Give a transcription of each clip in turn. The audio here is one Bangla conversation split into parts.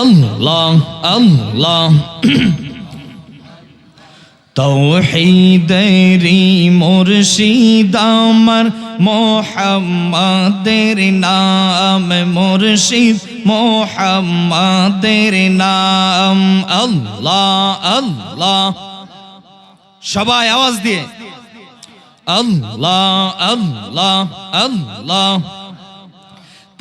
আল্লাহ আল্লাহ তৌহিদেরি মুর্শিদ আমার, মোহাম্মদের নাম। মুর্শিদ মোহাম্মদের নাম। আল্লাহ আল্লাহ। সবাই আওয়াজ দিয়ে। আল্লাহ আল্লাহ আল্লাহ।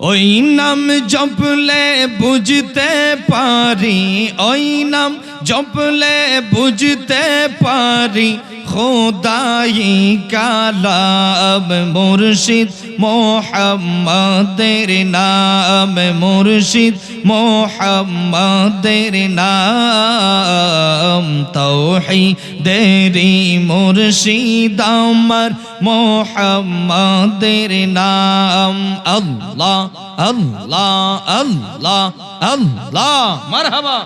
ওই নাম জপলে বুঝতে পারি ওই নাম জপলে বুঝতে পারি। খোদাই কালাম মুর্শিদ মোহাম্মদের নাম মুর্শিদ মোহাম্মদের নাম তৌহিদেরি মুর্শিদ আমার মোহাম্মদের নাম আল্লাহ আল্লাহ আল্লাহ আল্লাহ মারহাবা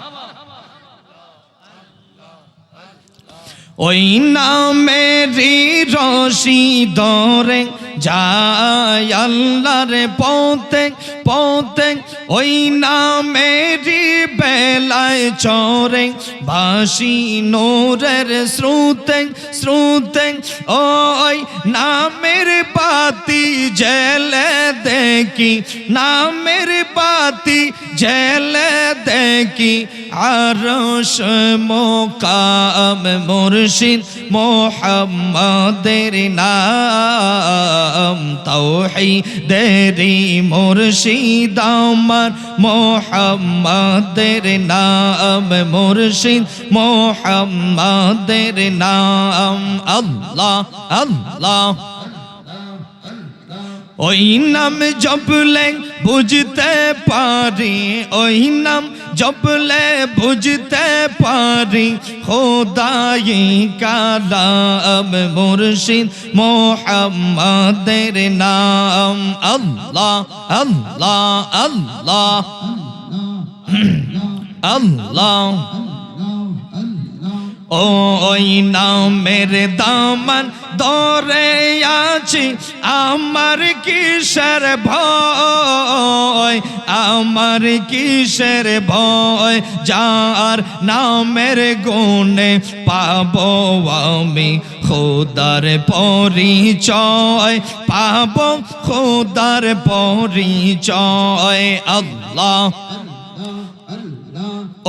ওই নামেরি রশি দরে যায় আল্লাহর পথে। পথে ওই নামেরি বেলায় চরে বাসি নোরের শ্রুতে শ্রুতে ওই নামের পাতি জেলে দেখি, নামের পাতি জেলে দেখি, আরশ মোকাম মুর্শিদ মোহাম্মদের নাম তৌহিদেরি মুর্শিদ আমার মোহাম্মদের নাম মুর্শিদ মোহাম্মদের নাম আল্লাহ আল্লাহ। ওই নাম জপলে বুঝতে পারি, ওই নাম জপলে বুঝতে পারি। খোদাই কালাম মুর্শিদ মোহাম্মদের নাম। আল্লাহ আল্লাহ আল্লাহ। আল্লাহ। ওই নামের দামান ধরে আছি, আমার কিসের ভয়? আমার কিসের ভয়? যার নামের গুণে পাব আমি খোদার পরিচয়। পাব খোদার পরিচয়। আল্লাহ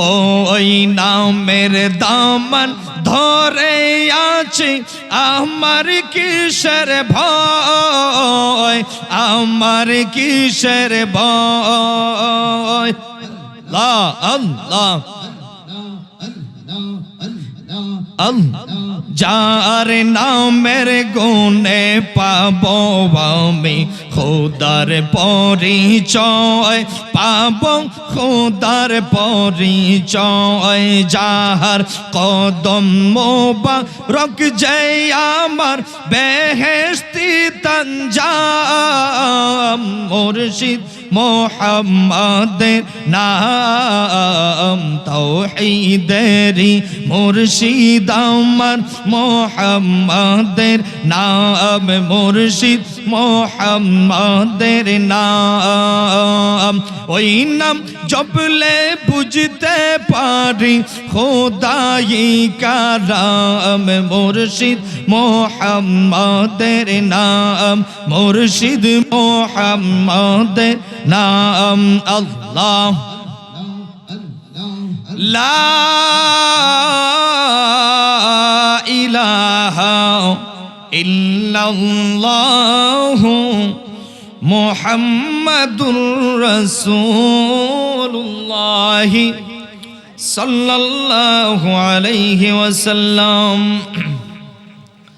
ওই নামের দামন ধরে আছে আমার কিসের ভয়? আমার কিসের ভয়? আল্লাহ। যার নামের গুণে পাব আমি খোদার পরিচয়, পাব খোদার পরিচয়, যাহার কদম মোবা রক জয় আমার বেহেস্তি তঞ্জাম মুর্শিদ মোহাম্মদের নাম তৌহিদেরি মুর্শিদ আমার। মোহাম্মদের নাম মুর্শিদ মোহাম্মদের নাম। ওই নাম জপলে বুঝতে পারি, খোদাই কালাম মুর্শিদ মোহাম্মদের নাম। মুর্শিদ মোহাম্মদের নাম আল্লাহ লা ইলাহা ইল্লাল্লাহু মুহাম্মাদুর রাসূলুল্লাহ সাল্লাল্লাহু আলাইহি ওয়াসাল্লাম